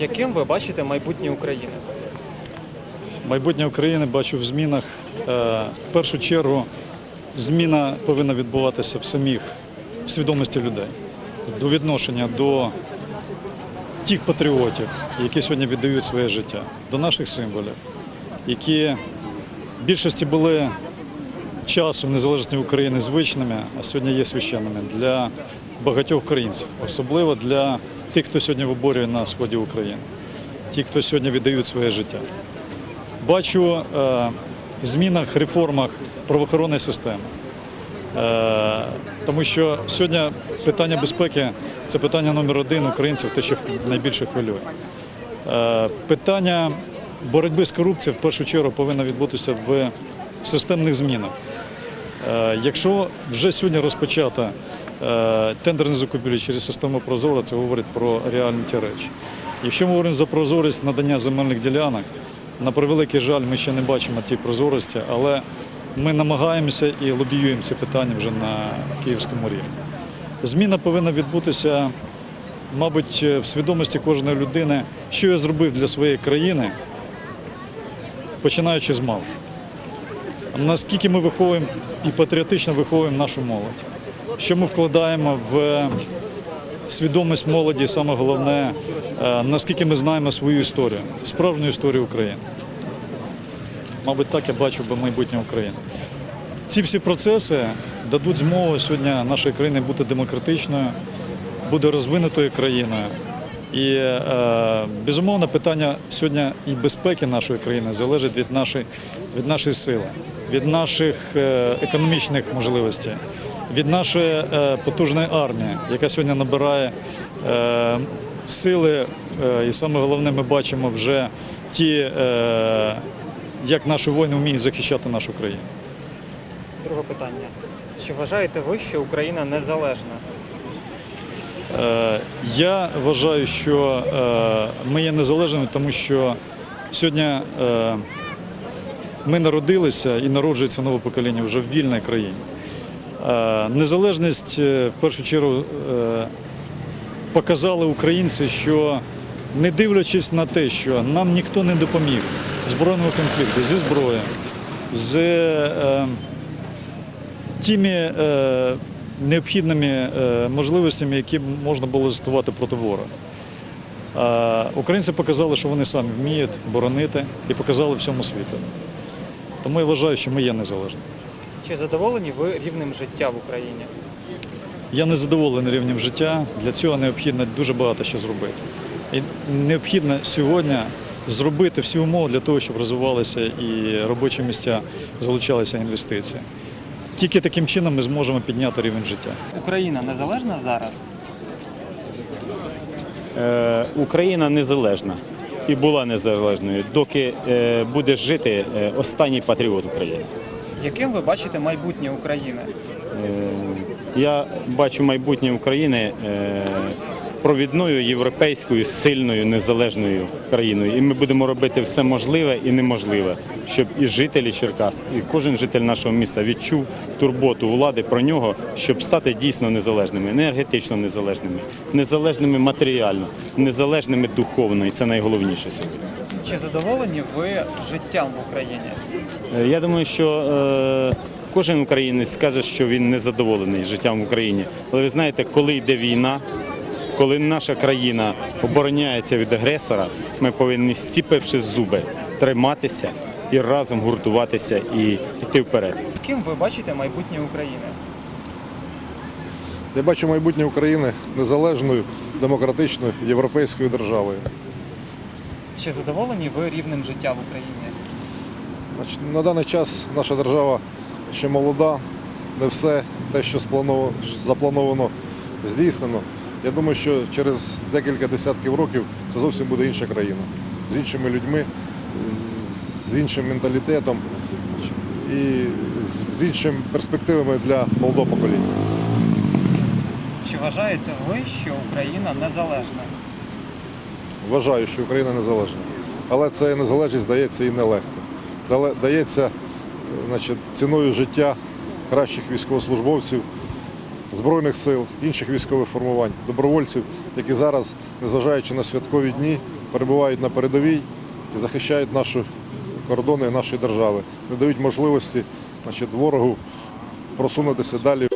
Яким ви бачите майбутнє України? Майбутнє України бачу в змінах. Е, В першу чергу зміна повинна відбуватися в самих в свідомості людей до відношення до тих патріотів, які сьогодні віддають своє життя, до наших символів, які в більшості були часу незалежності України звичними, а сьогодні є священними для багатьох українців, особливо для тих, хто сьогодні виборює на сході України, ті, хто сьогодні віддають своє життя. Бачу е, в змінах, реформах правоохоронної системи. Е, тому що сьогодні питання безпеки це питання номер один українців, те, що найбільше хвилює. Е, питання боротьби з корупцією в першу чергу повинно відбутися в системних змінах. Якщо вже сьогодні розпочато е, тендерні закупівлі через систему Прозоро, це говорить про реальні ті речі. Якщо ми говоримо за прозорість надання земельних ділянок, на превеликий жаль, ми ще не бачимо тієї прозорості, але ми намагаємося і лобіюємо ці питання вже на київському рівні. Зміна повинна відбутися, мабуть, в свідомості кожної людини, що я зробив для своєї країни, починаючи з мал. Наскільки ми виховуємо і патріотично виховуємо нашу молодь, що ми вкладаємо в свідомість молоді, саме головне, е, наскільки ми знаємо свою історію, справжню історію України. Мабуть, так я бачу би майбутнє України. Ці всі процеси дадуть змогу сьогодні нашої країни бути демократичною, бути розвинутою країною. І е, безумовно питання сьогодні і безпеки нашої країни залежить від нашої, від нашої сили, від наших е, економічних можливостей, від нашої е, потужної армії, яка сьогодні набирає е, сили. І саме головне, ми бачимо вже ті, як наші воїни вміють захищати нашу країну. Друге питання. Чи вважаєте ви, що Україна незалежна? Е, Я вважаю, що е, ми є незалежними, тому що сьогодні е, ми народилися і народжується нове покоління вже в вільній країні. Незалежність в першу чергу показали українці, що не дивлячись на те, що нам ніхто не допоміг в збройному конфлікті зі зброєю, з тими необхідними е, можливостями, які можна було застосувати проти ворога. Українці показали, що вони самі вміють боронити і показали всьому світу. Тому я вважаю, що ми є незалежні. Чи задоволені ви рівнем життя в Україні? Я не задоволений рівнем життя. Для цього необхідно дуже багато що зробити. І необхідно сьогодні зробити всі умови для того, щоб розвивалися і робочі місця, залучалися інвестиції. Тільки таким чином ми зможемо підняти рівень життя. Україна незалежна зараз? Е, Україна незалежна і була незалежною, доки е, буде жити е, останній патріот України. Яким ви бачите майбутнє України? Е, Я бачу майбутнє України е, провідною європейською сильною незалежною країною. І ми будемо робити все можливе і неможливе, щоб і жителі Черкас, і кожен житель нашого міста відчув турботу влади про нього, щоб стати дійсно незалежними, енергетично незалежними, незалежними матеріально, незалежними духовно. І це найголовніше сьогодні. Чи задоволені ви життям в Україні? Е, Я думаю, що е, кожен українець скаже, що він не задоволений життям в Україні. Але ви знаєте, коли йде війна, коли наша країна обороняється від агресора, ми повинні, зціпивши зуби, триматися і разом гуртуватися і йти вперед. Яким ви бачите майбутнє України? Я бачу майбутнє України незалежною, демократичною, європейською державою. Чи задоволені ви рівнем життя в Україні? На даний час наша держава ще молода, не все те, що заплановано, здійснено. Я думаю, що через декілька десятків років це зовсім буде інша країна. З іншими людьми, з іншим менталітетом і з іншими перспективами для молодого покоління. Чи вважаєте ви, що Україна незалежна? Вважаю, що Україна незалежна. Але це незалежність дається і нелегко. Дається е, значить, ціною життя кращих військовослужбовців, Збройних сил, інших військових формувань, добровольців, які зараз, незважаючи на святкові дні, перебувають на передовій і захищають наші кордони нашої держави, не дають можливості значить, ворогу просунутися далі.